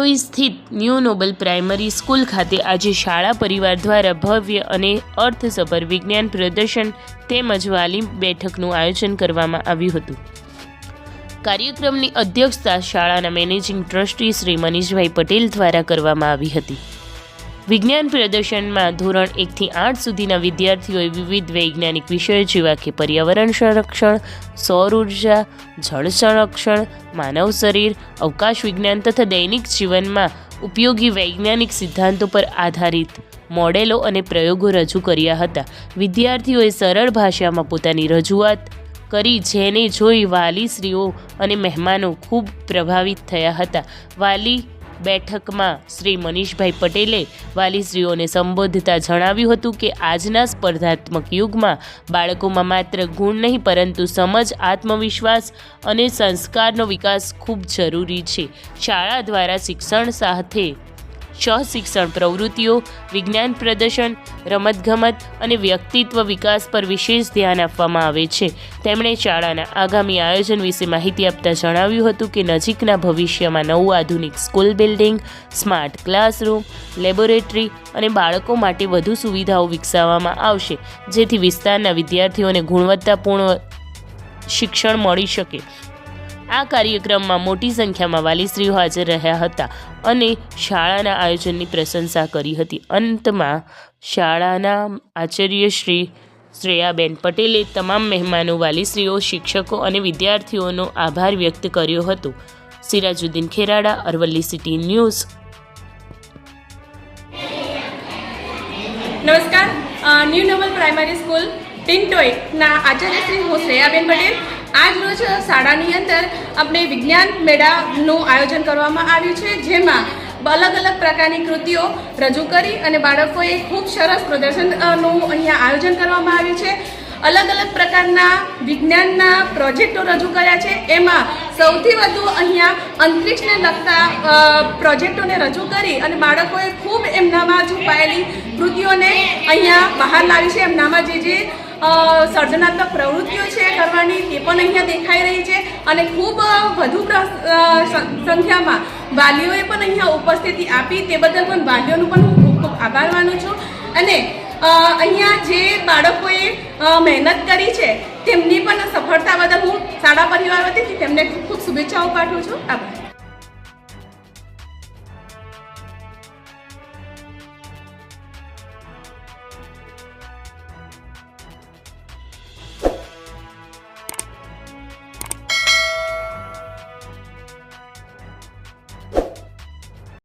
ટિન્ટોઈ સ્થિત new Nobel primary school ખાતે આજે શાળા પરિવાર દ્વારા ભવ્ય અને અર્થસભર વિજ્ઞાન પ્રદર્શન તેમજ વાલી બેઠકનું આયોજન કરવામાં આવ્યું હતું. કાર્યક્રમની અધ્યક્ષતા શાળાના મેનેજિંગ ટ્રસ્ટી શ્રી મનીષભાઈ પટેલ દ્વારા કરવામાં આવી હતી. વિજ્ઞાન પ્રદર્શનમાં ધોરણ એકથી આઠ સુધીના વિદ્યાર્થીઓએ વિવિધ વૈજ્ઞાનિક વિષયો જેવા કે પર્યાવરણ સંરક્ષણ, સૌર ઊર્જા, જળ સંરક્ષણ, માનવ શરીર, અવકાશ વિજ્ઞાન તથા દૈનિક જીવનમાં ઉપયોગી વૈજ્ઞાનિક સિદ્ધાંતો પર આધારિત મોડેલો અને પ્રયોગો રજૂ કર્યા હતા. વિદ્યાર્થીઓએ સરળ ભાષામાં પોતાની રજૂઆત કરી, જેને જોઈ વાલીશ્રીઓ અને મહેમાનો ખૂબ પ્રભાવિત થયા હતા. વાલી બેઠકમાં શ્રી મનીષભાઈ પટેલે વાલીશ્રીઓને સંબોધતા જણાવ્યું હતું કે આજના સ્પર્ધાત્મક યુગમાં બાળકોમાં માત્ર ગુણ નહીં, પરંતુ સમજ, આત્મવિશ્વાસ અને સંસ્કારનો વિકાસ ખૂબ જરૂરી છે. શાળા દ્વારા શિક્ષણ સાથે સહશિક્ષણ પ્રવૃત્તિઓ, વિજ્ઞાન પ્રદર્શન, રમતગમત અને વ્યક્તિત્વ વિકાસ પર વિશેષ ધ્યાન આપવામાં આવે છે. તેમણે શાળાના આગામી આયોજન વિશે માહિતી આપતા જણાવ્યું હતું કે નજીકના ભવિષ્યમાં નવું આધુનિક school building, smart classroom, laboratory અને બાળકો માટે વધુ સુવિધાઓ વિકસાવવામાં આવશે, જેથી વિસ્તારના વિદ્યાર્થીઓને ગુણવત્તાપૂર્ણ શિક્ષણ મળી શકે. આ કાર્યક્રમમાં મોટી સંખ્યામાં વાલીશ્રીઓ હાજર રહ્યા હતા અને શાળાના આયોજનની પ્રશંસા કરી હતી. અંતમાં શાળાના આચાર્ય શ્રી શ્રેયાબેન પટેલે તમામ મહેમાનો, વાલીશ્રીઓ, શિક્ષકો અને વિદ્યાર્થીઓનો આભાર વ્યક્ત કર્યો હતો. Sirajuddin Kherada, Aravalli city news. નમસ્કાર. ન્યૂ નવલ પ્રાઇમરી સ્કૂલ ટિન્ટોયના આચાર્ય શ્રી હું શ્રેયાબેન પટેલ. આજ રોજ શાળાની અંદર આપણે વિજ્ઞાન મેળાનું આયોજન કરવામાં આવ્યું છે, જેમાં અલગ અલગ પ્રકારની કૃતિઓ રજૂ કરી અને બાળકોએ ખૂબ સરસ પ્રદર્શનનું અહીંયા આયોજન કરવામાં આવ્યું છે. અલગ અલગ પ્રકારના વિજ્ઞાનના પ્રોજેક્ટો રજૂ કર્યા છે, એમાં સૌથી વધુ અહીંયા અંતરિક્ષને લગતા પ્રોજેક્ટોને રજૂ કરી અને બાળકોએ ખૂબ એમનામાં છુપાયેલી કૃતિઓને અહીંયા બહાર લાવી છે. એમનામાં જે જે સર્જનાત્મક પ્રવૃત્તિઓ છે કરવાની, તે પણ અહીંયા દેખાઈ રહી છે. અને ખૂબ વધુ સંખ્યામાં વાલીઓએ પણ અહીંયા ઉપસ્થિતિ આપી. તે બદલ પણ વાલીઓનું પણ હું ખૂબ ખૂબ આભાર માનું છું. અને અહીંયા જે બાળકોએ મહેનત કરી છે, તેમની પણ સફળતા બદલ હું શાળા પરિવાર વતીથી તેમને ખૂબ ખૂબ શુભેચ્છાઓ પાઠવું છું. આભાર.